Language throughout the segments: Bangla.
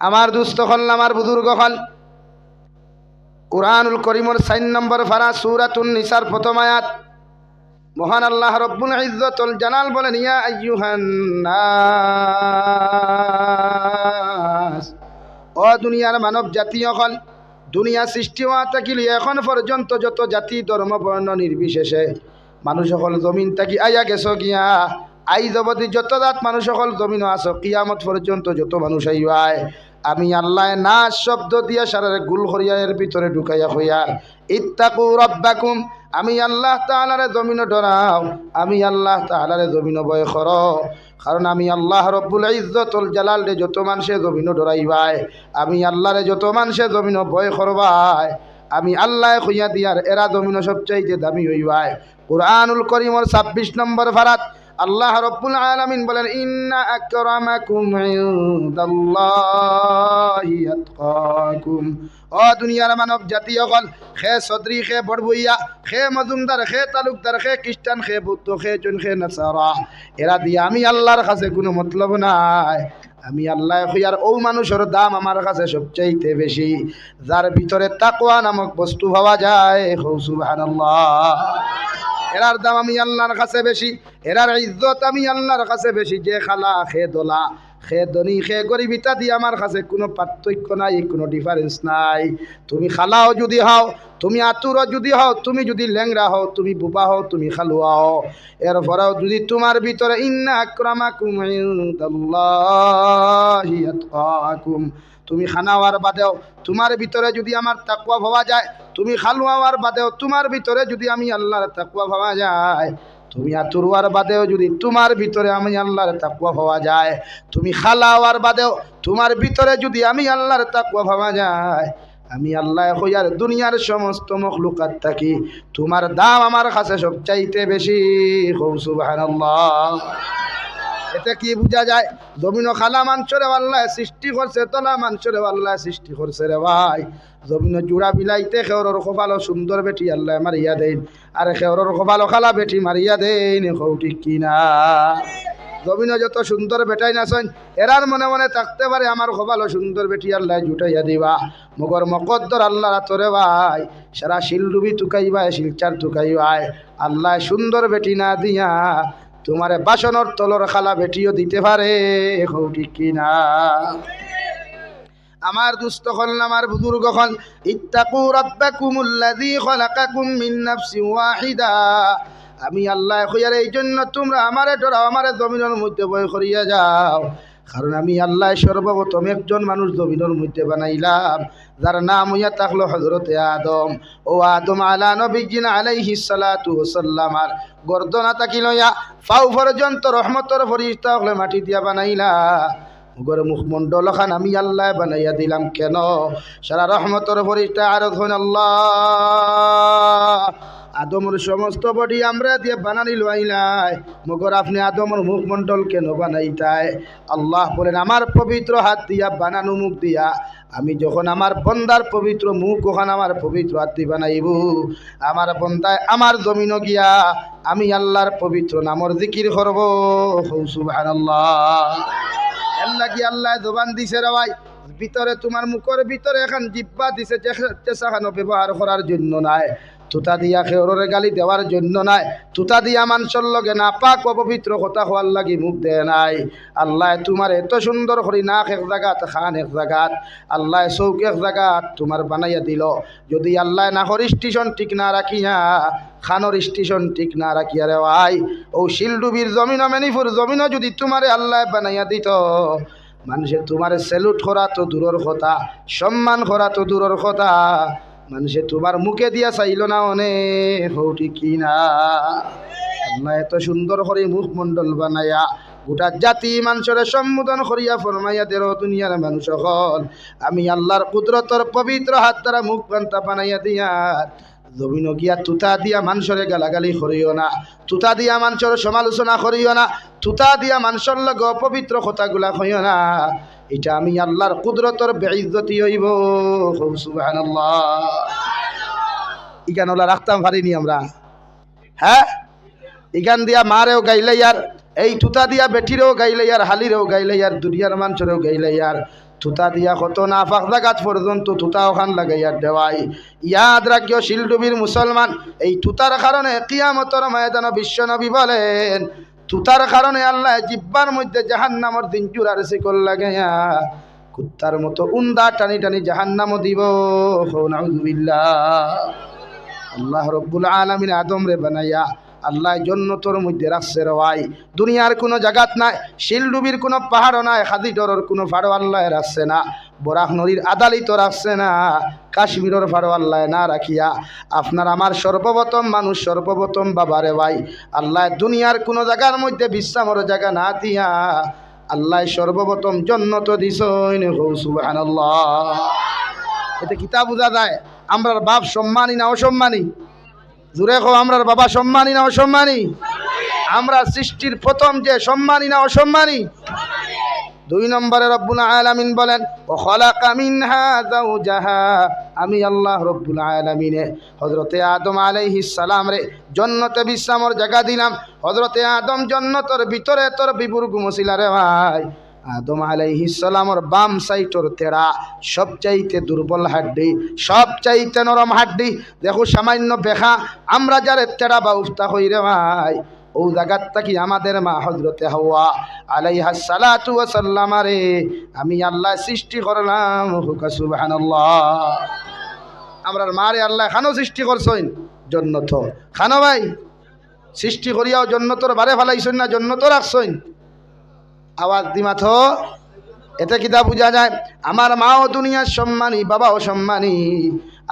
আমার দুস্থ হল আমার বুজুর্গ হল। কুরআনুল করিমর সাইন নম্বর ফারা সুরাতুন নিসার প্রথম মহান আল্লাহ রব্বুল ইজ্জতুল জালাল বলেন, ইয়া আইয়ুহান ও দুনিয়ার মানব জাতীয় হল দুনিয়া সৃষ্টি হওয়া থাকিলে এখন পর্যন্ত যত জাতি, ধর্ম, বর্ণ নির্বিশেষে, মানুষ সকল জমিন থাকি আইয়া গেছ গিয়া, আই জবতি যত দাঁত মানুষ সকল জমিন আস কিয়ামত পর্যন্ত যত মানুষ আইবায় আমি আল্লাহ না শব্দ দিয়া সারার গুল হরিয়ার ভিতরে ঢুকাইয়া হইয়ার ইত্তাকু রব্বাকুম আমি আল্লাহ তাআলারে জমিন ডরাও, আমি আল্লাহ তাআলারে জমিন ভয় কর। কারণ আমি আল্লাহ রব্বুল ইজ্জতুল জালাল রে যত মানুষে জমিন ডরাইবাই আমি আল্লাহরে যত মানুষে জমিন ভয় করবাই আমি আল্লাহ খুঁয়া দিয়ার এরা জমিন সবচাইতে দামি হইবাই কুরআনুল করিমর ছাব্বিশ নম্বর ভারাত আল্লাহ রব্বুল আলামিন বলেন, ইন্না আকরামাকুম ইনদাল্লাহি ও দুনিয়ার মানব জাতি অকল খে সদরি খে বড়বইয়া খে মজুমদার খে তালুকদার খে খ্রিস্টান খে বুদ্ধ খে চুন খে নাসারা, এরা দিয়ে আমি আল্লাহর কাছে কোনো মতলব নাই। আমি আল্লাহ হইয়ার ও মানুষের দাম আমার কাছে সবচাইতে বেশি। যার ভিতরে তাকওয়া নামক বস্তু পাওয়া যায়, হৌ, সুবহানাল্লাহ। এরার দাম আমি আল্লাহর কাছে বেশি, এরার ইজ্জত আমি আল্লাহর কাছে বেশি। যে খালা খে দোলা খে ধনী খে গরিব ইত্যাদি আমার কাছে কোনো পার্থক্য নাই, কোনো ডিফারেন্স নাই। তুমি খালাও যদি হও, তুমি আতুরও যদি হও, তুমি যদি ল্যাংরা হও, তুমি বুবা হও, তুমি খালুয়া হও। এরপরেও যদি তোমার ভিতরে, ইন্না আক্রামাকুম তুমি খানাওয়ার বাদেও তোমার ভিতরে যদি আমার তাকুয়া ভাবা যায় তুমি খালুয়াওয়ার বাদেও তোমার ভিতরে যদি আমি আল্লাহর তাকুয়া ভাবা যায়, তুমি আতুরুয়ার বাদেও যদি তোমার ভিতরে আমি আল্লাহর তাকুয়া ভাবা যায়, তুমি খালাওয়ার বাদেও তোমার ভিতরে যদি আমি আল্লাহর তাকুয়া ভাবা যায়, আমি আল্লাহ হইয়ার দুনিয়ার সমস্ত মখলুকাত থাকি। তোমার দাম আমার কাছে সবচাইতে বেশি। হৌ সুবহানাল্লাহ। এতে কি বোঝা যায়? জমিন খালা মাংসরে আল্লাহ, সৃষ্টি করছে তলা মাংসরে আল্লাহ, সৃষ্টি করছে রে ভাই। জমিন জুড়া বিলাইতে খেওরর কপালো সুন্দর বেটি আল্লাহ মারিয়া দেন। আর খেওরর কপালো খালা বেটি মারিয়া দেন হৌ ঠিক কিনা। জমিন যত সুন্দর বেটাই নাচন এরার মনে মনে থাকতে পারে আমার কপালো সুন্দর বেটি আল্লাহ জুটাইয়া দিবা। মগর মকদ্দর আল্লাহ রাতরে ভাই, সারা শিলডুবি তুকাইবায় শিলচার তুকাইবায় আল্লাহ সুন্দর বেটি না দিয়া তোমারে বাসনর তলর খালা ভেটিও দিতে পারে হৌ কিনা? আমার দুস্থ হল আমার বুজুর্গ হল ইত্তাকু রাব্বাকুমুল্লাযী খালাকাকুম মিন নাফসিন ওয়াহিদা। আমি আল্লাহ কইয়ার এই জন্য তোমরা আমারে ডরাও, আমারে জমিনের মধ্যে বই করিয়া যাও। কারণ আমি আল্লাহ সর্বপ্রথম একজন মানুষ জমিনের মধ্যে বানাইলাম, যার নাম হইয়া থাকল হজরতে আদম। ও আদম আলা নবীজিন আলাইহি সালাতু ওয়াসাল্লাম, আর গর্দনা তাকি লইয়া ফাউ পর্যন্ত রহমতর ফরিস্তা হলে মাটি দিয়া বানাইলা। গরে মুখমণ্ডল খান আমি আল্লাহ বানাইয়া দিলাম কেন? সারা রহমতর ফরিস্তা আর আল্লাহ। আদমর সমস্ত বডি আমরা দিয়ে বানানি লইলাই। মগর আপনি আদমর মুখমণ্ডল কেন বানাইতাই? আল্লাহ বলেন, আমার পবিত্র হাত দিয়া বানানো মুখ দিয়া, আমি যখন আমার বন্দার পবিত্র মুখ, ওখান আমার পবিত্র হাত দিয়ে বানাইব। আমার বন্দায় আমার জমিন গিয়া, আমি আল্লাহর পবিত্র নামর জিকির করব। সুবহানাল্লাহ। আল্লাহ কি আল্লাহ জবান দিছে রে ভাই। ভিতরে তোমার মুখের ভিতরে এখন জিব্বা দিছে চেষাখানো ব্যবহার করার জন্য নাই। তুতা দিয়া খেওরের গালি দেওয়ার জন্য নাই। তুতা দিয়া মানুষের লগে না পাক অপবিত্র কথা হওয়ার লাগি মুখ দেয় নাই। আল্লাহ তোমার এত সুন্দর করি নাক এক জাগাত, খান এক জাগাত। আল্লাহ চৌক এক জাগাত তোমার বানাইয়া দিল। যদি আল্লাহ নাহর স্টেশন ঠিক না রাখিয়া খানোর স্টেশন ঠিক না রাখিয়া রে ভাই। ও শিলডুবির জমিন মেনিপুর জমিনও যদি তোমারে আল্লাহ বানাইয়া দিত। মানুষের তোমার স্যালুট করা তো দূরের কথা সম্মান করা তো দূরের কথা। মানুষে তোমার মুখে দিয়া চাইল না অনেক হৌটি কি না। আল্লাহ এত সুন্দর করে মুখমণ্ডল বানায়া, গোটা জাতি মানুষের সম্বোধন করিয়া ফরমাইয়া দের দুনিয়ার মানুষ হল আমি আল্লাহর কুদরতর পবিত্র হাত দ্বারা মুখ পান্তা বানাইয়া দিয়া জমিন গিয়া তুতা দিয়া মানুষরে গালাগালি করিও না, তুতা দিয়া মানুষের সমালোচনা করিও না তুতা দিয়া মানুষের লগ অপবিত্র কথাগুলা কইও না। এটা আমি আল্লাহর কুদরতর বেইজ্জতি হইব। সুবহানাল্লাহ। ইগান ওলা রাখতাম পারিনি আমরা। হ্যাঁ? ইগান দিয়া মারেও গাইলে ইয়ার এই তুতা দিয়া বেটিরেও গাইলে ইয়ার হালিরেও গাইলে ইয়ার দুনিয়ার মানুষেরও গাইলে ইয়ার তুতা দিয়া কত না ফাঁক জাগাত পর্যন্ত তুতা ওখান লাগাইয়া দেওয়াই। ইয়াদ রাখিও শিলডুবির মুসলমান, এই তুতার কারণে কিয়ামতর ময়দান বিশ্বনবী বলেন তুতার কারণে আল্লাহ জিব্বার মধ্যে জাহান্নামর দিন চুরার শিকল লাগাইয়া কুত্তার মতো উন্দা টানি টানি জাহান্নামও দিব। আল্লাহ রব্বুল আলমিন আদম রে বানাইয়া আল্লাহ জন্নতর মধ্যে রাখছে রওয়াই দুনিয়ার কোনো জাগাত নাই, শিলডুবির কোনো পাহাড়ও নাই, হাদিডরের কোনো ফাড়ো আল্লাহ রাখছে না বরাক নদীর আদালিত রাখছে না, কাশ্মীরের ফাড়ো আল্লাহ না রাখিয়া। আপনার আমার সর্বপ্রথম মানুষ, সর্বপ্রথম বাবারে ভাই। আল্লাহ দুনিয়ার কোনো জায়গার মধ্যে বিশ্রামর জায়গা না দিয়া আল্লাহ সর্বপ্রথম জন্নত দিস এতে কিতাব বোঝা যায় আমরা বাপ সম্মানী না অসম্মানী? জুড়ে কো আমরার বাবা সম্মানী না অসম্মানী? আমরা সৃষ্টির প্রথম যে সম্মানী না অসম্মানী? দুই নম্বরে রব্বুল আলামিন বলেন, ও যাওজাহা। আমি আল্লাহ রব্বুল আলামিনে। হযরতে আদম আলাইহিস সালাম রে, জন্নতে বিশ্রামর জায়গা দিলাম। হযরতে আদম জন্নতর ভিতরে তোর বিপুর গুমছিলা রে ভাই। আদম আলাইহিসালামর বাম সাইটর তেরা সবচাইতে দুর্বল হাড্ডি, সবচাইতে নরম হাড্ডি। দেখো সামান্য বেখা আমরা যারে তেরা বা উফতা হই রে ভাই, ও জায়গার থাকি আমাদের মা হজরতে হওয়া আলাইহা সালাতু ওয়াসাল্লাম রে আমি আল্লাহ সৃষ্টি করলাম, হুকা সুবহানাল্লাহ। আমরার মারে আল্লাহ খানো সৃষ্টি করছইন, জন্নত। খানো ভাই, সৃষ্টি করিয়াও জন্নতর বারে ফেলাইছইন না জন্নত রাখছইন। আওয়াজ দিমাথ এতে কিতা বোঝা যায়? আমার মাও দুনিয়ার সম্মানী, বাবাও সম্মানী।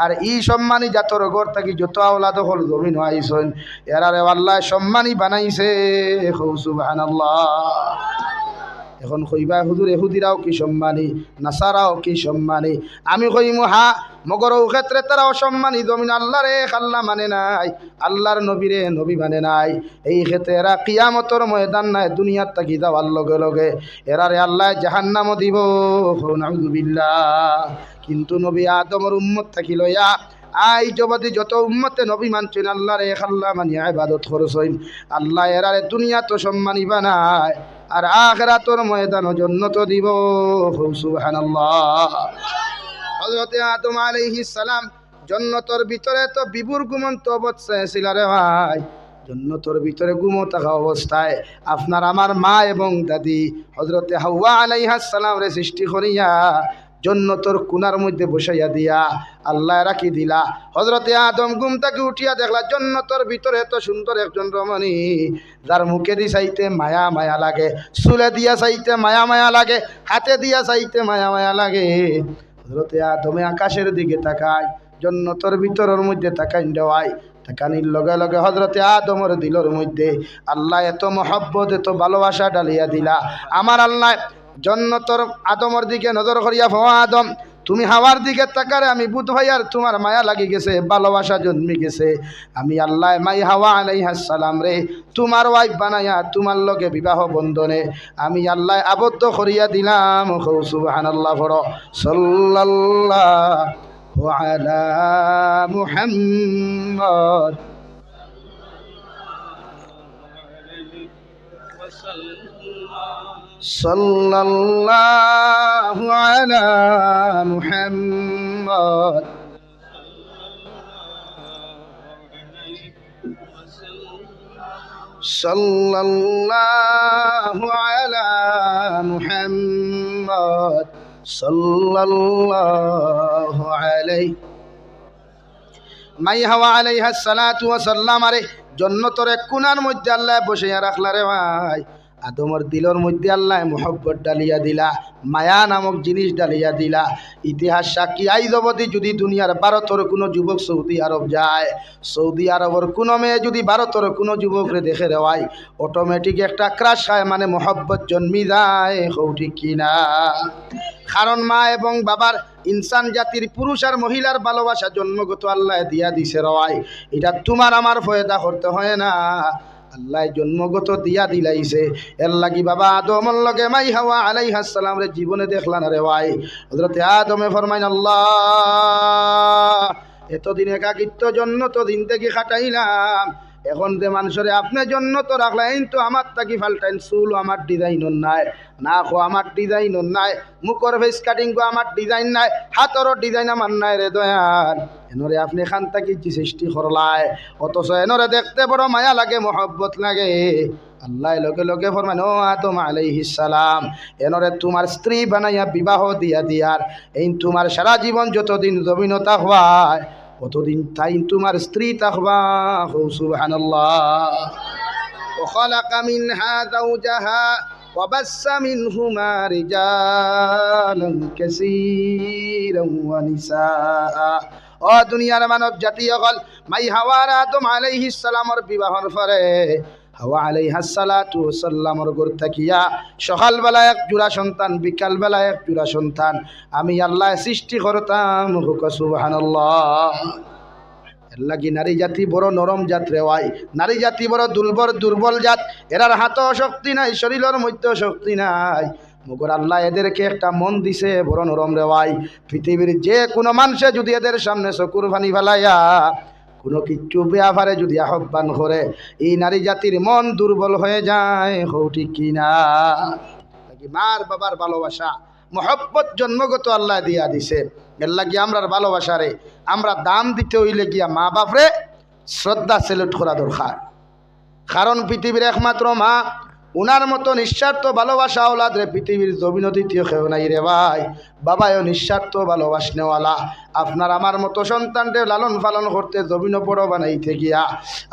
আর ই সম্মানী জাতর ঘর থাকি যত আওলাদ হল জমিন আইসন এরারে আল্লাহ সম্মানী বানাইছে। এখন কইবা, হুজুর, এহুদিরাও কি সম্মানী? নাসারাও কি সম্মানী? আমি কইমু, হা মগর ক্ষেত্রে তারা অসম্মানী জমিন আল্লাহরে খাল্লা মানে নাই, আল্লাহর নবীরে নবী মানে নাই। এই ক্ষেত্রে এরা কিয়ামতর ময়দান নাই, দুনিয়ার তাকি যাওয়ার লগে লগে এরারে আল্লাহ জাহান জাহান্নামও দিব। নাউজুবিল্লাহ কিন্তু নবী আদমর উম্মত থাকি লইয়া, আই জবাদি, যত উম্মতে নবী মানছেন, আল্লাহর এক আল্লাহ মানিয়া ইবাদত করছইন আল্লাহ এরারে দুনিয়া তো সম্মানী বানায়। আর আখরাতর ময়দান জন্য তো দিব সুবহানাল্লাহ। হযরতে আদম আলাইহিস সালাম জন্নতর ভিতরে তো বিবুর গুমন্ত অবস্থায় রে ভাই। জন্নতর ভিতরে গুমো থাকা অবস্থায় আপনার আমার মা এবং দাদি হজরতে হাওয়া আলাইহাস সালাম রে সৃষ্টি করিয়া জন্নতর কুনার মধ্যে বসাইয়া দিয়া আল্লাহ রাখি দিলা। হজরতে আদম গুম তাকে উঠিয়া দেখলা জন্নতর ভিতরে এত সুন্দর একজন রমণী, যার মুখে দি চাইতে মায়া মায়া লাগে, চুলে দিয়া চাইতে মায়া মায়া লাগে, হাতে দিয়া চাইতে মায়া মায়া লাগে। হজরতে আদমে আকাশের দিকে তাকায়, জন্নতর ভিতরের মধ্যে তাকাই দেওয়ায়, তাকানির লগে লগে হজরতে আদমর দিলর মধ্যে আল্লাহ এত মহব্বত, এত ভালোবাসা ডালিয়া দিলা। আমার আল্লাহ জন্নতর আদমর দিকে নজর করিয়া ভা আদম, তুমি হাওয়ার দিকে তাকারে আমি বুধ ভাই আর তোমার মায়া লাগি গেছে, ভালোবাসা জন্মি গেছে। আমি আল্লাহ মাই হাওয়া আলাইহাসালাম রে, তোমার ওয়াইফ বানাইয়া তোমার লগে বিবাহ বন্ধনে। আমি আল্লাহ আবদ্ধ করিয়া দিলাম সুবহানাল্লাহ বড় সাল্লাল্লাহু আলা মুহাম্মদ। صلى الله على محمد صلى الله على محمد صلى الله عليه মাই হাওয়া আলাইহা সালাতু ওয়া সাল্লাম আরে জন্নতর এক কোনার মধ্যে আল্লাহ বসাইয়া রাখলা রে ভাই আদমর দিলর মধ্যে আল্লাহ মোহব্বত ডালিয়া দিলা, মায়া নামক জিনিস ডালিয়া দিলা। ইতিহাস সাক্ষী আই জবতি যদি দুনিয়ার ভারতর কোনো যুবক সৌদি আরব যায়, সৌদি আরবর কোনো মেয়ে যদি ভারতর কোনো যুবকরে দেখে দেওয়ায় অটোমেটিক একটা ক্রাশ হয় মানে মোহব্বত জন্মি যায় সৌঠিক কিনা। কারণ মা এবং বাবার ইনসান জাতির পুরুষ আর মহিলার ভালোবাসা জন্মগত আল্লাহ দিয়া দিছে রওয়ায়। এটা তোমার আমার ফয়দা করতে হয় না। আল্লাহ জন্মগত দিয়া দিলাইছে। এর লাগি বাবা আদমর লগে মাই হাওয়া আলাই হাসালাম রে জীবনে দেখলা না রে ভাই। হজরতে আদমে ফরমাইন, আল্লাহ, এতদিন একাকিত্ব জন্য তো দিন থেকে খাটাইলাম। এখন যে মানুষের আপনার জন্য তো রাখলেন তো আমার তাকি ফাল্টাইন? চুল আমার ডিজাইন নাই না খো আমার ডিজাইন নাই, মুখর ফেস কাটিং আমার ডিজাইন নাই হাতর ডিজাইন আমার নাই রে দয়াল। এনরে আপনি খান তাকি কি সৃষ্টি করলায় অথচ এনরে দেখতে বড় মায়া লাগে, মহব্বত লাগে। আল্লাহ লগে লগে ফরমান ও আদম সালাম, এনরে তোমার স্ত্রী বানাইয়া বিবাহ দিয়া দিয়ার, এই তোমার সারা জীবন যতদিন জমিনতা হওয়ায় কতদিন তাই তোমার স্ত্রী তাহবা হো সুবহানাল্লাহ وخلق منها زوجها وبث منهما رجالا كثيرا ونساء ও দুনিয়ার মানব জাতি অকল মাই হাওয়ার আদম আলাইহিস সালামর বিবাহর পরে হাওয়া আলাইহাস সালাতু সাল্লামর ঘর থাকিয়া সকালবেলা এক জোড়া সন্তান বিকালবেলা এক জোড়া সন্তান। আমি আল্লাহ সৃষ্টি করতাম। হুক, সুবহানাল্লাহ। লাগি নারী জাতি বড় নরম জাত রেওয়াই নারী জাতি বড় দুর্বল দুর্বল জাত। এরার হাতও শক্তি নাই, শরীরের মধ্যেও শক্তি নাই। মগর আল্লাহ এদেরকে একটা মন দিছে, বড় নরম রেওয়াই পৃথিবীর যে কোনো মানুষে যদি এদের সামনে চকুর ফানি ফেলাইয়া কোনো কিচ্ছু ব্যাপারে যদি আহ্বান করে, এই নারী জাতির মন দুর্বল হয়ে যায় হৌ ঠিক কিনা মার বাবার ভালোবাসা, মহব্বত জন্মগত আল্লাহ দিয়া দিছে। এর আমরা আমরার ভালোবাসারে আমরা দাম দিতে হইলে গিয়া মা বাপরে শ্রদ্ধা সেলুট করা দরকার। কারণ পৃথিবীর একমাত্র মা উনার মতো নিঃস্বার্থ ভালোবাসা ওলাদ রে পৃথিবীর জমিন দ্বিতীয় কেউ নাই রে ভাই। বাবাও নিঃস্বার্থ ভালোবাসনেওয়ালা। আপনার আমার মতো সন্তানকে লালন পালন করতে জমিন বড় বানাইতে গিয়া।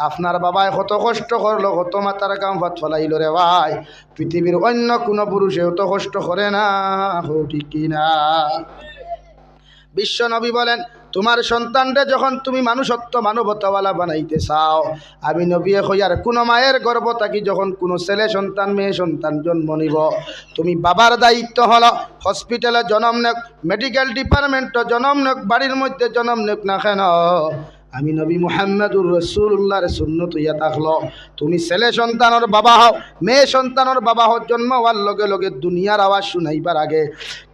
আপনার বাবায় কত কষ্ট করল, কত মাতার কাম ভাত ফলাইল রে ভাই। পৃথিবীর অন্য কোনো পুরুষেও তো কষ্ট করে না, হো ঠিক কিনা বিশ্ব নবী বলেন তোমার সন্তানরে যখন তুমি মানুষত্ব, মানবতাওয়ালা বানাইতে চাও, আমি নবিয়ে হইয়ার কোনো মায়ের গর্ব থাকি যখন কোনো ছেলে সন্তান, মেয়ে সন্তান জন্ম নিব। তুমি বাবার দায়িত্ব হলো হসপিটালে জনম নেক, মেডিকেল ডিপার্টমেন্টে জনম নেক, বাড়ির মধ্যে জনম নেক না কেন? আমি নবী মুহাম্মদুর রসুল্লাহর সুন্নত ইয়া থাকল তুমি ছেলে সন্তানের বাবা হও, মেয়ে সন্তানের বাবা হও জন্ম হওয়ার লগে লগে দুনিয়ার আওয়াজ শুনাইবার আগে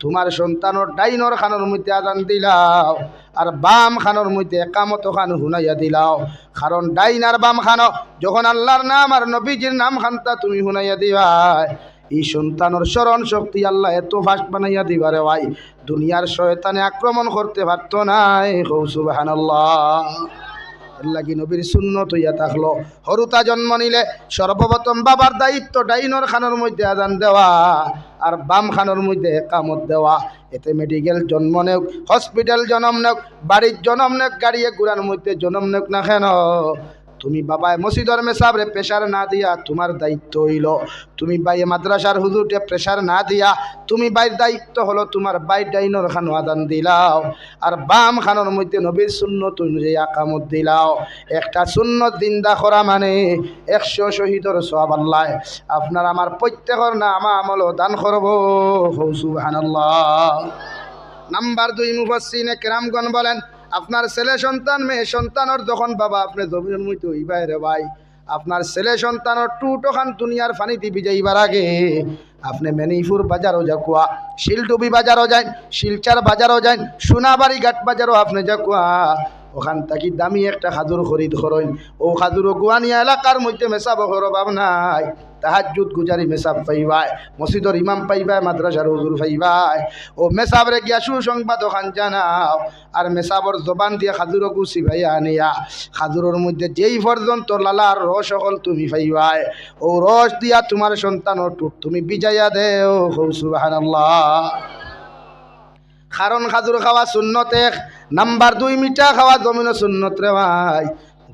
তোমার সন্তানের ডাইনর খানোর মধ্যে আদান দিলাও, আর বাম খানোর মধ্যে একামত খান শুনাইয়া দিলাও। কারণ ডাইন আর বাম খানো, যখন আল্লাহর নাম আর নবীজির নাম খানতা তুমি শুনাইয়া দিবাই। এই সন্তানের স্মরণ শক্তি আল্লাহ এত ফাস্ট বানাইয়া দিবারে ভাই। দুনিয়ার শয়তানে আক্রমণ করতে পারত নাই। কৌসুবাহান লাগি নবীর শূন্যত ইয়া থাকল। হরুতা জন্ম নিলে সর্বপ্রথম বাবার দায়িত্ব ডাইনর খানোর মধ্যে আদান দেওয়া আর বাম খানোর মধ্যে একামত দেওয়া। এতে মেডিকেল জন্ম নেক হসপিটাল জন্ম নেক, বাড়ির জন্ম নেক, গাড়িয়ে গুড়ার মধ্যে জন্ম নেক না কেন? তুমি বাবায় মসজিদর মেসাবরে প্রেশার না দিয়া তোমার দায়িত্ব হইল। তুমি বাইয়ে মাদ্রাসার হুজুরটে প্রেশার না দিয়া তুমি বাইর দায়িত্ব হলো তোমার বাই ডাইনর খানো আদান দিলাও। আর বাম খানোর মধ্যে নবীর শূন্যত অনুযায়ী আকামত দিলাও। একটা শূন্যত দিন্দা করা মানে একশো শহীদর সব আল্লাহ। আপনার আমার প্রত্যেকর না আমা আমল দান করব। সুবহানাল্লাহ। নাম্বার দুই মুফাসসিনে কেরামগণ বলেন আপনার ছেলে সন্তান, মেয়ে সন্তানর যখন বাবা, আপনি জমিনের মধ্যে হইবাই রে ভাই। আপনার ছেলে সন্তানর টুটো খান দুনিয়ার দিবি যাইবার আগে আপনি মেনিপুর বাজারও যাকুয়া শিলডুবি বাজারও যান শিলচার বাজারও যান সোনাবাড়ি ঘাট বাজারও আপনি যাকুয়া ওখান থাকি দামি একটা খাজুর খরিদ করেন। ও খাজুর গুয়ানিয়া এলাকার মধ্যে মেসাব করবাব নাই। তাহাজুদ গুজারি মেসাব পাইবাই, মসজিদর ইমাম পাইবাই, মাদ্রাসার হুজুর পাইবাই। ও মেসাবরে গিয়া সুসংবাদ ওখান জানাও। আর মেসাবর জবান দিয়ে খাজুরকু সিভাইয়া আনিয়া, খাজুরের মধ্যে যেই পর্যন্ত লালার রস সকল তুমি পাইবাই। ও রস দিয়া তোমার সন্তানের টুট তুমি বিজাইয়া দেও হৌ সুবহানাল্লাহ। কারণ খাজুর খাওয়া শূন্যত এক। নাম্বার দুই, মিঠা খাওয়া জমিন শূন্যত ভাই।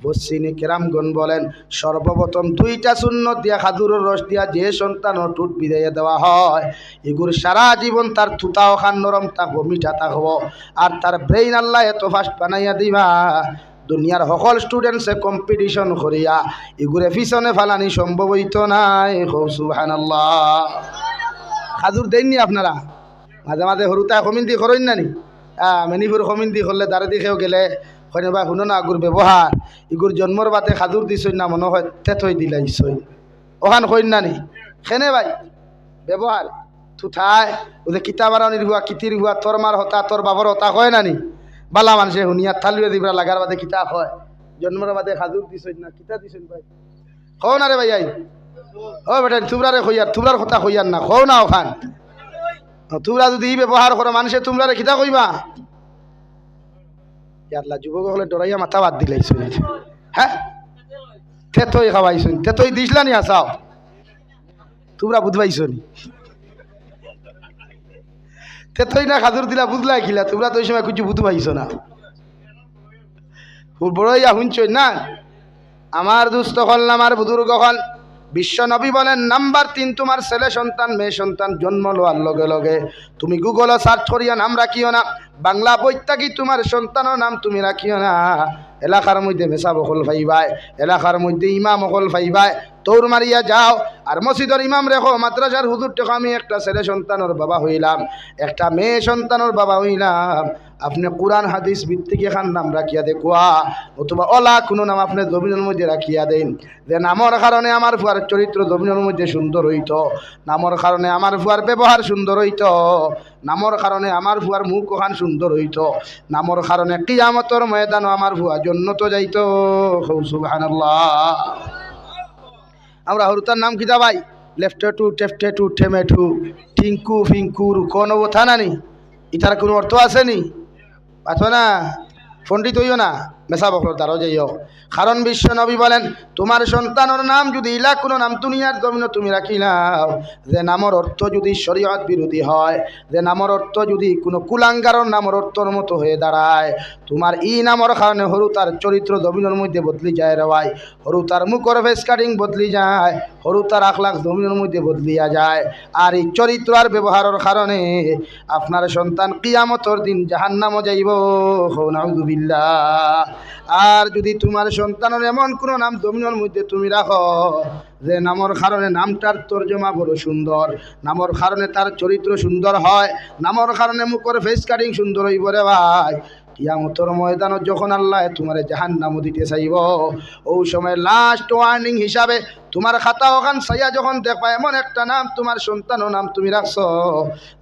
বসিনী কেরামগণ বলেন, সর্বপ্রথম দুইটা শূন্য দিয়া খাজুরের রস দিয়া যে সন্তান টুট বিদায় দেওয়া হয় এগুর সারা জীবন তার থুতাও খান নরম থাকব মিঠা থাকব আর তার ব্রেইন আল্লাহ এত ফাস্ট বানাইয়া দিবা। দুনিয়ার সকল স্টুডেন্টসে কম্পিটিশন করিয়া এগুরে পিছনে ফালানি সম্ভব হইতো নাই। হৌ সুহান খাজুর দেননি আপনারা? মাঝে মাঝে সৰুতা কমিন্তি করেন না নি হ্যাঁ মেনিপুর কমিন্তি করলে দাঁড়ে দিকেও গেলে। হয় বা শুনো না আগুর ব্যবহার ইগুর জন্মর বাতে খাজুর দিছই না মনে হয় তেথই দিলাইছই। ওখান কইন না নি সেনে ভাই? ব্যবহার থুথায় ওদের কিতাব আরানির হুয়া কিতির হুয়া তোর মার হতা তোর বাবার হতা কয় না নি বালা মানুষে শুনিয়া থালিয়ে দিবরা লাগার বাদে কিতাব হয়। জন্মের বাদে খাজুর দিছেন না কিতা দিছেন ভাই খো না রে ভাই আই। ও বেটা তোমরারে কইয়ার তোমরার কথা কইয়ার না। খো না ওখান ও, তোমরা যদি ব্যবহার করো মানুষে তোমরারে কিতা কইবা ইয়ারলা যুবক হলে ডরাইয়া মাথা বাদ দিলাইছেন হ্যাঁ তেতই খাওয়াইছেন তেতই দিসলা নি আসাও তোমরা বুঝবাইছো নি তেতই না খাজুর দিলা বুঝলাই খিলা। তোমরা তো ওই সময় কিছু বুঝবাইছো না বড়ইয়া শুনছই না? আমার দুস্থ হল আমার বুজুর্গ হল? বিশ্ব নবী বলেন, নাম্বার তিন, তোমার ছেলে সন্তান, মেয়ে সন্তান, জন্ম লওয়ার লগে লগে। তুমি গুগল সার্চ করিয়া নাম রাখিও না। বাংলা বৈত্যাগী, তোমার সন্তানের নাম তুমি রাখিও না। এলাকার মধ্যে মেসা বকল ফাইবায়, এলাকার মধ্যে ইমাম অকল ফাইবাই তোর মারিয়া যাও। আর মসজিদের ইমাম রেখো, মাদ্রাসার হুজুর টেকো আমি একটা ছেলে সন্তানের বাবা হইলাম, একটা মেয়ে সন্তানের বাবা হইলাম। আপনি কোরআন, হাদিস ভিত্তিক এখান নাম রাখিয়া দেখুয়া অথবা অলা কোনো নাম আপনি জমিনের মধ্যে রাখিয়া দেন। যে নামর কারণে আমার ফুয়ার চরিত্র জমিনের মধ্যে সুন্দর হইত, নামর কারণে আমার ফুয়ার ব্যবহার সুন্দর হইত, নামর কারণে আমার ফুয়ার মুখ ওখান সুন্দর হইত, নামর কারণে কিয়ামতর ময়দানও আমার ফুয়া জন্য তো যাইত। সুবহানাল্লাহ। আমরা হরুতার নাম কিতা ভাই লেফটে টু, টেফটে টু ঠেমেঠু টিঙ্কু, ফিঙ্কু কোন কথা নানি ইটার কোনো অর্থ আসেনি? আছো না। পণ্ডিত হইও না। মেসা বকর দ্বারাও যাইও কারণ বিশ্ব নবী বলেন, তোমার সন্তানের নাম যদি ইলা কোনো নাম দুনিয়ার জমিন তুমি রাখিলাও। যে নামর অর্থ যদি শরীয়ত বিরোধী হয়, যে নামর অর্থ যদি কোনো কুলাঙ্গারর নামর অর্থর মতো হয়ে দাঁড়ায়, তোমার ই নামর কারণে হরু তার চরিত্র জমিনের মধ্যে বদলি যায় রেওয়াই হরু তার মুখর ফেস কাটিং বদলি যায়, হরু তার আখলাখ জমিনের মধ্যে বদলিয়া যায়। আর এই চরিত্র আর ব্যবহারের কারণে আপনার সন্তান কিয়ামতর দিন জাহান্নামও যাইব। নাউজুবিল্লাহ। আর যদি তোমার সন্তানের এমন কোনো নাম জমিনের মধ্যে তুমি রাখো, যে নামর কারণে নামটার তর্জমা বড় সুন্দর, নামর কারণে তার চরিত্র সুন্দর হয়, নামর কারণে মুখর ফেস কাটিং সুন্দর হইব রে ভাই। কিয়ামতর ময়দানত যখন আল্লাহ তোমার জাহান নামও দিতে চাইব ওই সময় লাস্ট ওয়ার্নিং হিসাবে তোমার খাতা ওখান সাইয়া যখন দেখবা, এমন একটা নাম তোমার সন্তানও নাম তুমি রাখছ,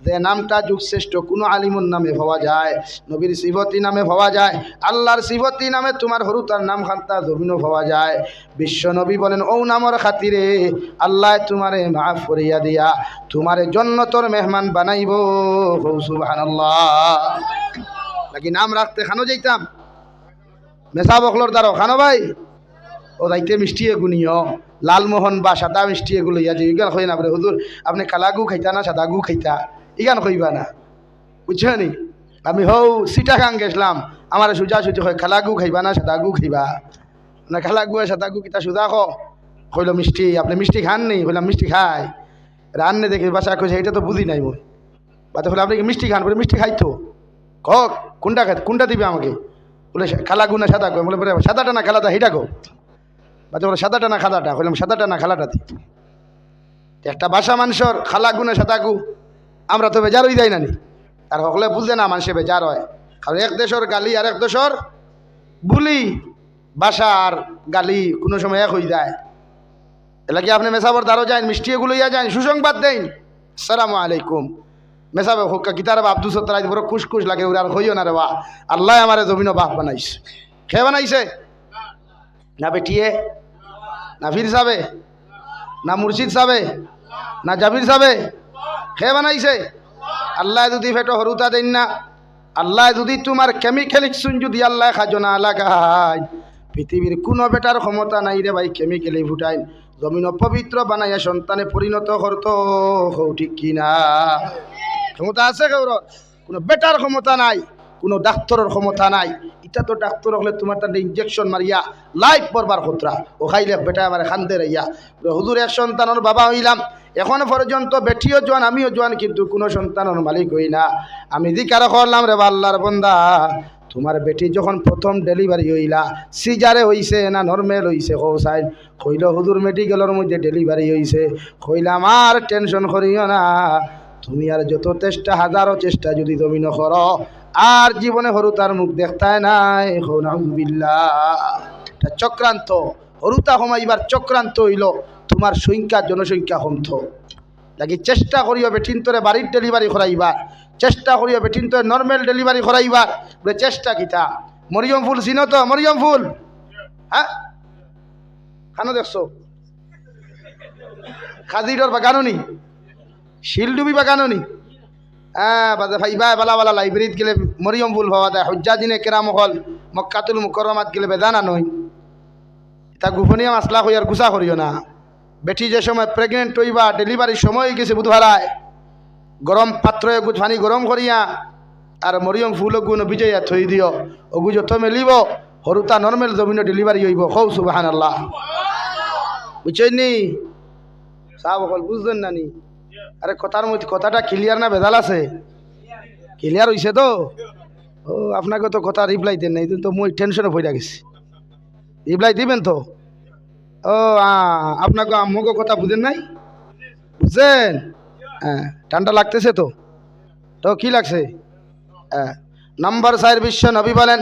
যে নামটা যুগশ্রেষ্ঠ কোনো আলিমুর নামে পাওয়া যায়, নবীর শিবতী নামে পাওয়া যায়, আল্লাহর শিবতী নামে তোমার হরু তার নাম খান্তা জমিনও পাওয়া যায়। বিশ্ব নবী বলেন ও নামর খাতিরে, আল্লাহ তোমারে মাফ করিয়া দিয়া, তোমারে জন্নতর মেহমান বানাইব। সুবহানাল্লাহ। নাকি নাম রাখতে খানো যাইতাম। মেসা বকলর দ্বারা খানো ভাই। ও যাইতে মিষ্টি এগুনিও লালমোহন বা সাদা মিষ্টি এগুলো ইয়া যে ইগান না হুজুর আপনি কালাগু খাইতা না সাদা গু খাইতা? ইগান কইবা না। বুঝছ নি? আমি হৌ সিটা খান গেছিলাম। আমার সুজা সুজি হয় খালাগু খাইবা না সাদা গু খাইবা? না খালাগু আর সাদা গু কিতা সুজা খ কইল মিষ্টি, আপনি মিষ্টি খান নি? কইলাম মিষ্টি খাই। রান্নে দেখে বাসা কইছে এটা তো বুঝি নাই মই। বাচ্চা বলে আপনি কি মিষ্টি খান? বলে, মিষ্টি খাইতো কক কোনটা কোনটা দিবে আমাকে? বলে, খালা গুনা সাদা গো বলে সাদাটা না খালাটা হিটা গো বাচ্চা বলে, সাদাটা না খালাটা? বললাম সাদাটা না খালাটা দি। একটা বাসা মানুষের, খালা গুনা সাদা গু আমরা তো বেজার হয়ে যাই না নি। আর সকলে বুঝলে না মানুষে বেজার হয়। কারণ এক দেশের গালি আর এক দেশের বুলি, বাসা আর গালি কোনো সময় এক হয়ে যায়। এলাকি আপনি মেসাবর দ্বারও যান মিষ্টি এগুলো ইয়া যান, সুসংবাদ দেন। আসসালামু আলাইকুম। মেসাবে হোক কিতার বাপ দুশো তারাই বড় খুশ খুশ লাগে ওরা আর হইও না রে বা আল্লাহ আমার জমিন বাপ বানাইছে। খে বানাইছে? না বেটিয়ে? না ফির সাবে? না মুর্শিদ সাবে? না জাবির সাবে? খে বানাইছে? আল্লাহ যদি ফেটো হরুতা দেন না, আল্লাহ যদি তোমার কেমিক্যাল ইকসুন যদি আল্লাহ খাজনা লাগায়, পৃথিবীর কোনো বেটার ক্ষমতা নাই রে ভাই কেমিক্যালি ফুটাই জমিন অপবিত্র বানাইয়া সন্তানে পরিণত করতো ঠিক কিনা? ক্ষমতা আছে কেউর কোনো বেটার ক্ষমতা নাই, কোনো ডাক্তরের ক্ষমতা নাই। এটা তো ডাক্তর হলে তোমার তার ইঞ্জেকশন মারিয়া লাইফ পরবার খতরা ও খাইলে বেটা আমার খান্দে রাইয়া হুজুর এক সন্তানের বাবা হইলাম। এখন পর্যন্ত বেটিও জোয়ান আমিও জোয়ান কিন্তু কোনো সন্তানের মালিক হই না। আমি দিকার করলাম রে বা আল্লাহর বন্দা। তোমার বেটি যখন প্রথম ডেলিভারি হইলা সিজারে হইছে না নর্মেল হইছে কৌসাইন কইল হুজুর মেডিকেলের মধ্যে ডেলিভারি হইছে। কইলাম আর টেনশন করিও না। তুমি আর যত চেষ্টা, হাজারো চেষ্টা যদি তুমি নকর, আর জীবনে হরু তার মুখ দেখতায় নাই। বিল্লা চক্রান্ত। হরুতা সমাইবার চক্রান্ত হইল। তোমার সংখ্যা, জনসংখ্যা কমথ লাগি চেষ্টা করিও বেটিন তোরে বাড়ির ডেলিভারি করাইবার চেষ্টা করিও বেটিন তোরে নর্মেল ডেলিভারি করাইবার বলে চেষ্টা কিতা? মরিয়ম ফুল চিনো তো? মরিয়ম ফুল? হ্যাঁ? খানো দেখছ? খাজিডর বাগানো নি শিলডুবি বাগানো নি হ্যাঁ বাদে ভাইবা বালা বালা লাইব্রেরিত গেলে মরিয়ম ফুল ভাবা দেয় হজ্জা দিনে কেরাম হল, মক্কাতুল মুকরমাত গেলে বেদানা নই তা গোপনীয় মাসলা হই আর গুছা করিও না। বেটি যে সময় প্রেগনেন্ট হইবা ডেলিভারির সময় গেছে বুধবারায় গরম পাত্র এগুজ পানি গরম করিয়া আর মরিয়ম ফুল গুণ বিজয়া থই দিও ওগু যত মেলিব, সৰুতা নর্মেল জমিন ডেলিভারি হইব। হৌ সুবাহান আল্লাহ বুঝছনি সাহ অকল বুঝলেন না নি? আরে কথার মধ্যে কথাটা ক্লিয়ার না, ভেজাল আছে? ক্লিয়ার হয়েছে তো? ও, আপনাকে তো কথা রিপ্লাই দেন নাই, তো মই টেনশনে পড়ে গেছি। রিপ্লাই দিবেন তো? ও আপনাকে আমাকে কথা বুঝেন নাই? বুঝছেন? হ্যাঁ ঠান্ডা লাগতেছে তো? তো কি লাগছে? হ্যাঁ নম্বর সাইর বিশ্ব নবী বলেন,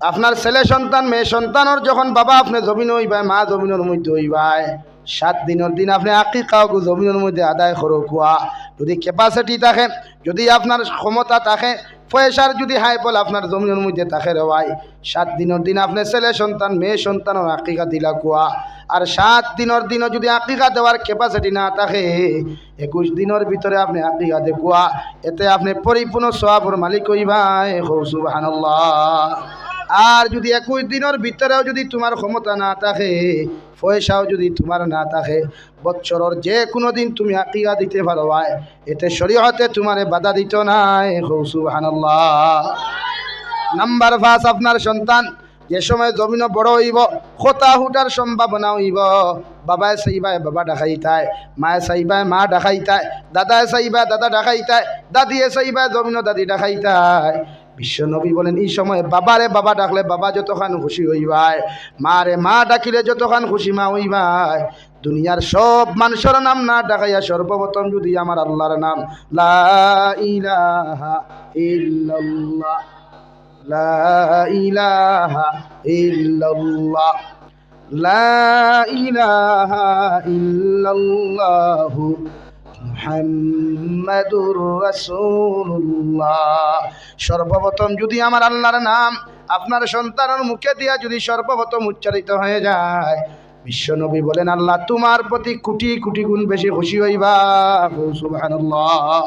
আপনার ছেলে সন্তান, মেয়ে সন্তানের যখন বাবা আপনি জমিন হইবাই মা জমিনের মধ্যে হইবাই সাত দিনের দিন আপনি আঁকি কাউকে জমিনের মধ্যে আদায় করো, কুয়া। যদি ক্যাপাসিটি থাকে, যদি আপনার ক্ষমতা থাকে পয়সার যদি হাই বল, আপনার জমিনের মধ্যে থাকে রে ভাই। সাত দিনের দিন আপনি ছেলে সন্তান, মেয়ে সন্তানের আঁকিকা দিলা, কুয়া। আর সাত দিনের দিনও যদি আঁকিকা দেওয়ার ক্যাপাসিটি না থাকে, একুশ দিনের ভিতরে আপনি আঁকিকা দেখুয়া এতে আপনি পরিপূর্ণ সবাবর মালিক হইবাই সুবাহান্লাহ আর যদি একুশ দিনের ভিতরেও যদি তোমার ক্ষমতা না থাকে পয়সাও যদি তোমার না থাকে, বৎসরের যে কোনো দিন তুমি আকিয়া দিতে পারো এতে শরীয়তে তোমার বাধা দিত নাই। সুবহানাল্লাহ। নাম্বার পাঁচ, আপনার সন্তান যে সময় জমিন বড় হইব, খোতা হুটার সম্ভাবনা হইব। বাবায় চাইবাই বাবা ডাকাইতায়, মায়ে চাইবাই মা ডাকাইতায়, দাদায় চাইবাই দাদা ডাকাইতায়, দাদিয়ে চাইবাই জমিন দাদি ডাকাইতায়। বিশ্বনবী বলেন, এই সময় বাবারে বাবা ডাকলে বাবা যতক্ষণ খুশি ভাই মা রে মা ডাকিলে যতক্ষণ খুশি মা হইবায়। দুনিয়ার সব মানুষের নাম না ডাকাইয়া সর্বপ্রথম যদি আমার আল্লাহর নাম, লা ইলাহা ইল্লাল্লাহ, লা ইলাহা ইল্লাল্লাহ, লা ইলাহা ইল্লাল্লাহু মুহাম্মাদুর রাসূলুল্লাহ। সর্বপ্রথম যদি আমার আল্লাহর নাম আপনার সন্তানের মুখে দিয়া যদি সর্বপ্রথম উচ্চারিত হয়ে যায় বিশ্বনবী বলেন, আল্লাহ, তোমার প্রতি কোটি কোটি গুণ বেশি খুশি হইবা। সুবহানাল্লাহ।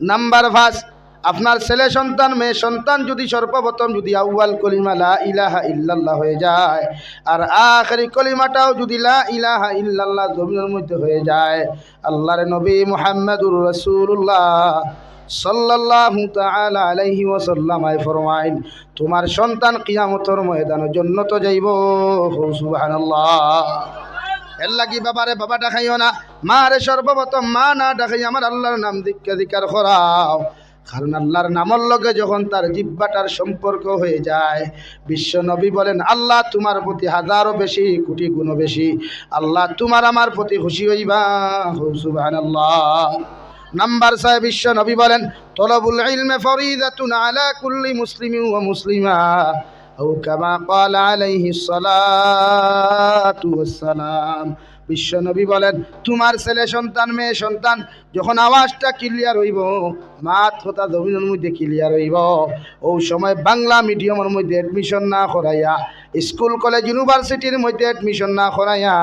নাম্বার ফার্স্ট আপনার ছেলে সন্তান, মেয়ে সন্তান যদি সর্বপ্রথম যদি আউয়াল কলিমা লা ইলাহা ইল্লাল্লাহ হয়ে যায়, আর আখেরি কলিমাটাও যদি লা ইলাহা ইল্লাল্লাহ জমিনের মধ্যে হয়ে যায়, আল্লাহর নবী মুহাম্মদুর রাসূলুল্লাহ সাল্লাল্লাহু তাআলা আলাইহি ওয়াসাল্লাম আই ফরমাইন, তোমার সন্তান কিয়ামতের ময়দানে জন্নত যাইব। সুবহানাল্লাহ। এর লাগি বাবারে, বাবা ডাকাইও না, মারে সর্বপ্রথম মা না ডাকাই আমার আল্লাহর নাম দিক্কা দিকার করাও। কারণ আল্লাহর নামর লগে যখন তার জিব্বাটার সম্পর্ক হয়ে যায়, বিশ্ব নবী বলেন, আল্লাহ তোমার প্রতি হাজারও বেশি, কোটি গুণ বেশি। আল্লাহ তোমার আমার প্রতি খুশি হইবা। আল্লাহ নাম্বার সাহেব বিশ্ব নবী বলেন, তলবুল ইলমে ফরিদাতুন আলা কুল্লি মুসলিম ও মুসলিমা। ও কামা ক্বাল আলাইহিস সালাম নবী বলেন, তোমার ছেলে সন্তান, মেয়ে সন্তান, যখন আওয়াজটা ক্লিয়ার হইব, মাত হতা জমিনের মধ্যে ক্লিয়ার হইব। ও সময় বাংলা মিডিয়ামের মধ্যে এডমিশন না করাইয়া, স্কুল কলেজ ইউনিভার্সিটির মধ্যে এডমিশন না করাইয়া,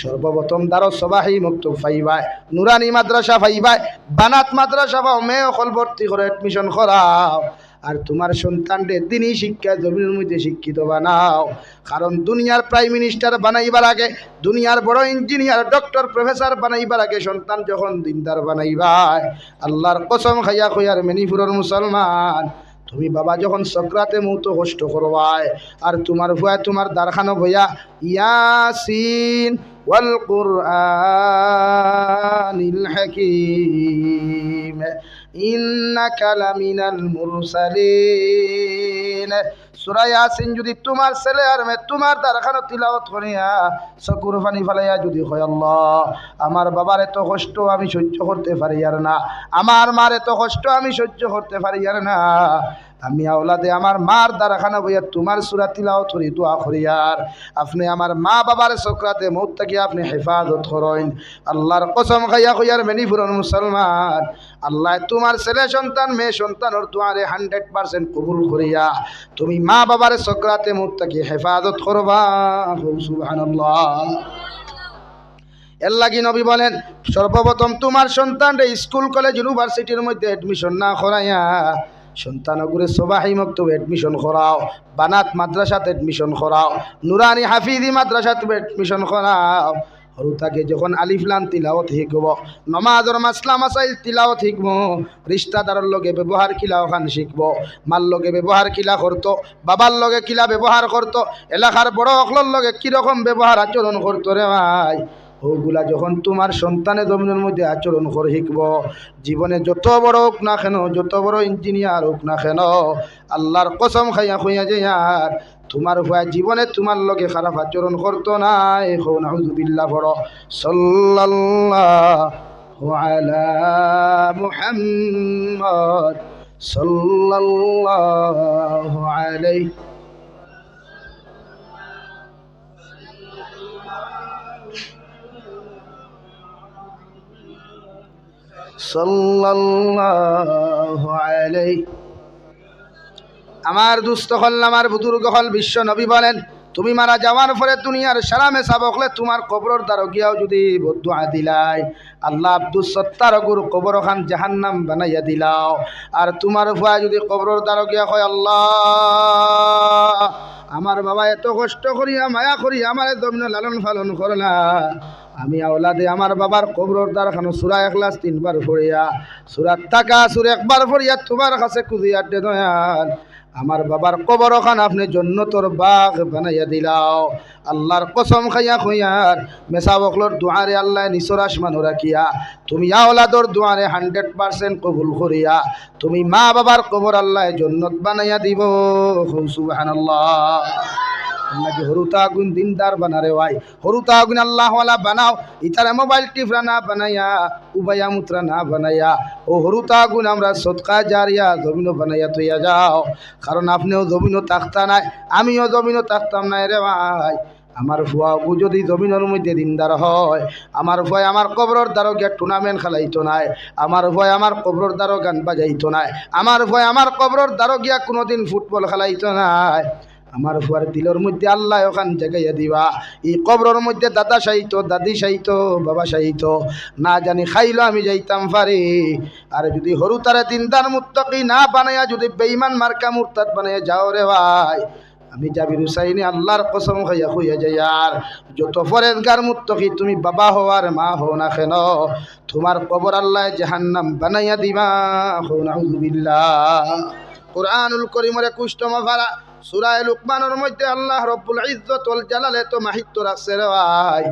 সর্বপ্রথম দ্বারো সবাহি মুক্ত ফাইবাই নুরানি মাদ্রাসা ফাইবাই বানাত মাদ্রাসা বা মেয়ে অকল ভর্তি করে এডমিশন করাও। আর তোমার সন্তানদের দিনই শিক্ষা, জমিনের মধ্যে শিক্ষিত বানাও। কারণ দুনিয়ার প্রাইম মিনিস্টার বানাইবার আগে, দুনিয়ার বড় ইঞ্জিনিয়ার ডক্টর প্রফেসর বানাইবার আগে সন্তান যখন দিনদার বানাইবাই, আল্লাহর কসম খাইয়া খইয়ার মেনিপুরের মুসলমান। তুমি বাবা যখন সক্রাতে মৌত কষ্ট করবাই, আর তোমার ভুয়া তোমার দারখানো ভইয়া ইয়াসিন ওয়াল কুরআনিল হাকীম। ইন্নাকা লামিনাল মুরসালিন। সূরা ইয়াসিন যদি তোমার ছেলে আর মে তোমার দারখানো তিলাওয়াত করিয়া চকুর পানি ফেলাইয়া যদি হয় আল্লাহ, আমার বাবার এত কষ্ট আমি সহ্য করতে পারি আর না, আমার মার এত কষ্ট আমি সহ্য করতে পারি আর না। আমি আওলাদে আমার মার দ্বারাখানা বইয়া তোমার সুরা তিলাও থরি দোয়া করিয়ার আপনি আমার মা বাবার চক্রাতে মৌত থাকি আপনি হেফাজত করেন। আল্লাহর কসম খাইয়া কইয়ার মেনি ফুরন মুসলমান, আল্লাহ তোমার ছেলে সন্তান, মেয়ে সন্তানের তোমারে হান্ড্রেড পার্সেন্ট কবুল করিয়া তুমি মা বাবার চক্রাতে মৌত থাকি হেফাজত করবা। সুবহানাল্লাহ। এর লাগি নবী বলেন, সর্বপ্রথম তোমার সন্তানরে স্কুল, কলেজ, ইউনিভার্সিটির মধ্যে এডমিশন না করাইয়া সন্তানগুরে সবাহি মক্তব এডমিশন করাও, বানাত মাদ্রাসাত এডমিশন করাও, নুরানি হাফিদি মাদ্রাসাত এডমিশন করাও। থাকে যখন আলিফলাম তিলাওত শিকব, নমাজৰ মাছলা মাছাইল তিলাওত শিকব ৰিষ্টাদাৰৰ লগে ব্যৱহাৰ কিলা ওখান শিকব, মাৰ লগে ব্যৱহাৰ কিলা করত বাবার লগে কিলা ব্যৱহাৰ করত এলাকার বড় অকলর লগে কীরকম ব্যবহার আচরণ করত রে ভাই। ওগুলা যখন তোমার সন্তানে জমিনের মধ্যে আচরণ করে শিখব, জীবনে যত বড় হোক না কেন, যত বড় ইঞ্জিনিয়ার হোক না কেন, আল্লাহর কসম খাইয়া খুঁয়া যে আর তোমার ভয় জীবনে তোমার লগে খারাপ আচরণ করতো না এখন নাউজুবিল্লাহ বড় সাল্লাল্লাহু আলা মুহাম্মদ, সাল্লাল্লাহু আমার দুস্থ হল, আমার বুজুর্গ হল, বিশ্ব নবী বলেন, তুমি মারা যাওয়ার পরে দুনিয়ার সারা মেশা বকলে তোমার কবরের দ্বারা গিয়াও যদি বদুয়া দিলাই, আল্লাহ আব্দুল সত্তার গুর কবর খান জাহান্নাম বানাইয়া দিলাও। আর তোমার ভুয়া যদি কবরের দ্বারা গিয়া হয়, আল্লাহ, আমার বাবা এত কষ্ট করিয়া, মায়া করি আমার দমিন লালন পালন করলা। আমি আওলাদে আমার বাবার কবরর দ্বারখানো সুরা একলাস তিনবার ফরিয়া সুরাত টাকা সুর একবার ফরিয়া তোমার কাছে কুদিয়া দে দয়াল। আমার বাবার কবর খান আপনি জন্নতর বাঘ বানাইয়া দিলাও। আল্লাহর কসম খাইয়া খুঁয়ার মেসা বকলর দুয়ারে আল্লাহ নিচর আসমান রাখিয়া, তুমি আওলাদর দুয়ারে হান্ড্রেড পার্সেন্ট কবুল করিয়া, তুমি মা বাবার কবর আল্লাহ জন্নত বানাইয়া দিব। সুবহানাল্লাহ। নাকি হরুতা আগুন দিনদার বানারে ভাই। হরুতা আগুন আল্লাহওয়ালা বানাও। ইতারা মোবাইল টিফরা না বানাইয়া উবাইয়া মুত্রা না বানাইয়া। ও হরুতা আগুন আমরা সৎকা জারিয়া, জমিনও বানাইয়া তৈয়া যাও। কারণ আপনিও জমিনও তাকতা নাই, আমিও জমিনও তাকতাম নাই রে ভাই। আমার ভুয়া বউ যদি জমিনের মধ্যে দিনদার হয়, আমার ভয় আমার কবরের দ্বারও গিয়া টুর্নামেন্ট খেলাইতো নাই, আমার ভয় আমার কবরের দ্বারও গান বাজাইতো নাই, আমার ভয় আমার কবরের দ্বারও গিয়া কোনোদিন ফুটবল খেলাইতো নাই। আমার ফুয়ার দিলের মধ্যে আল্লাহ ওখান জাগাইয়া দিবা। এই কবরের মধ্যে দাদা সাইতো, দাদি সাইতো, বাবা সাইতো। না জানি খাইলো, আমি যাইতাম পারি আর যদি হরু তারা দিনদার মুত্তকি না বানাইয়া, যদি বেইমান মার্কা মুরতাদ বানাইয়া যাও রে ভাই। আমি জাবির হুসাইনি আল্লাহর কসম খাইয়া খুইয়া যাই আর। যত ফরেজগার মুত্তকি, তুমি বাবা হও আর মা হও না কেন? তোমার কবর আল্লাহ জাহান্নাম বানাইয়া দিবা। হো নাউজুবিল্লাহ কোরআনুল করিমরে কুষ্টমা ভাড়া সুরায় লুকমানোর মধ্যে আল্লাহ রব্বুল ইজ্জত ওয়াল জালালে তো মাহিত্য রাখছে রে ভাই।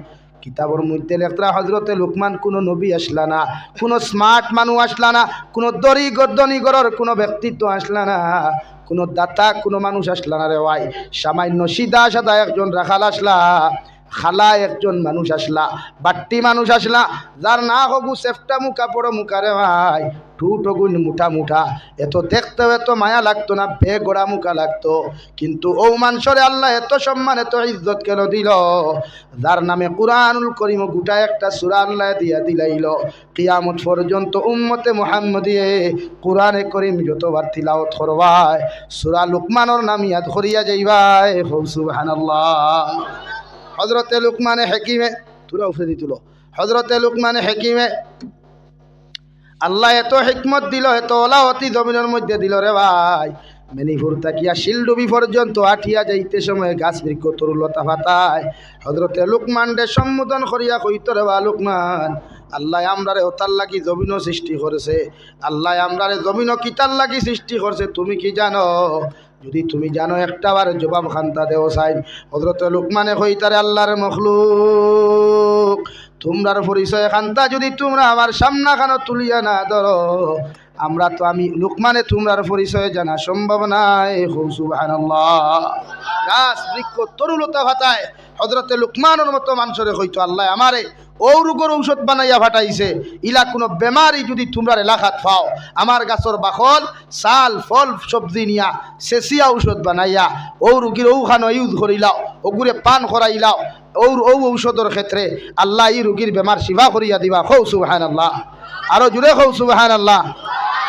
কিতাবর মধ্যে লেখরা হজরতে লুকমান কোনো নবী আসলা না, কোনো স্মার্ট মানুষ আসলা না, কোনো দরি গদ্দনিগরের কোনো ব্যক্তিত্ব আসলা না, কোনো দাতা কোনো মানুষ আসলা না রে ভাই। সামান্য সিধা সাদা একজন রাখাল আসলা। খালা একজন মানুষ আসলা, বাট্টি মানুষ আসলা, যার না হবু সেফটা মুখা, পড়ো মুখা রে ভাই। টুট গুণ মুঠা মুঠা, এত দেখতে এত মায়া লাগতো না, বে গোড়া মুখা লাগতো। কিন্তু ও মানসরে আল্লাহ এত সম্মান, এত ইজ্জত কেন দিল? যার নামে কোরআনুল করিম গোটা একটা সুরা আল্লাহ দিয়া দিলাইল। কিয়ামত পর্যন্ত উম্মতে মোহাম্মদিয়ে কোরআনে করিম যতবার তিলাওত করবায়, সুরা লুকমানোর নাম ইয়াদ করিয়া যাইবাই হৌ, সুবহানাল্লাহ। হজরতে লুকমানে হেকিমে তুরা উফরে দিতুল হজরতে লুকমানে হেকিমে, আল্লাহ এত হিকমত দিল, এত ওলাওতি জমিনের মধ্যে দিল রে ভাই। মেনিপুর তাকিয়া শিলডুবি পর্যন্ত আঠিয়া যাইতে সময় গাছ বৃক্ষ তরুলতা ফাতায় হজরতে লুকমান রে সম্বোধন করিয়া কইত রে বা লুকমান, আল্লাহ আমরারে ওতার লাগি জমিনও সৃষ্টি করেছে। আল্লাহ আমরারে জমিনও কিতার লাগি সৃষ্টি করছে, তুমি কি জানো? যদি তুমি জানো একটা বার জবাব খান্তা দেও সাই হজরত লুকমানে কইতারে আল্লাহর মখলুক। তোমরার পরিচয় খান্তা, যদি তোমরা আমার সামনা খানো তুলিয়া না ধরো। আমরা তো আমি লুকমানে তোমরার পরিচয় জানা সম্ভব নাই। গাছ, বৃক্ষ, তরুলতা ভাতায় হজরতে লুকমানের মতো মানুষরে হইতো আল্লাহ আমারে ও রোগের ঔষধ বানাইয়া ফাটাইছে ইলা কোনো বেমারি যদি তোমরা এলাকাত পাও, আমার গাছর বাখল, চাল, ফল, সবজি নিয়া সেচিয়া ঔষধ বানাইয়া ও রুগীর ঔখান ইউজ করিলাও, ওগুরে পান করাইলাও ও ও ঔষধের ক্ষেত্রে আল্লাহ এই রুগীর বেমার শিবা করিয়া দিবা। খৌ সুবাহান আল্লাহ আরও জুড়ে খৌ সুবাহান আল্লাহ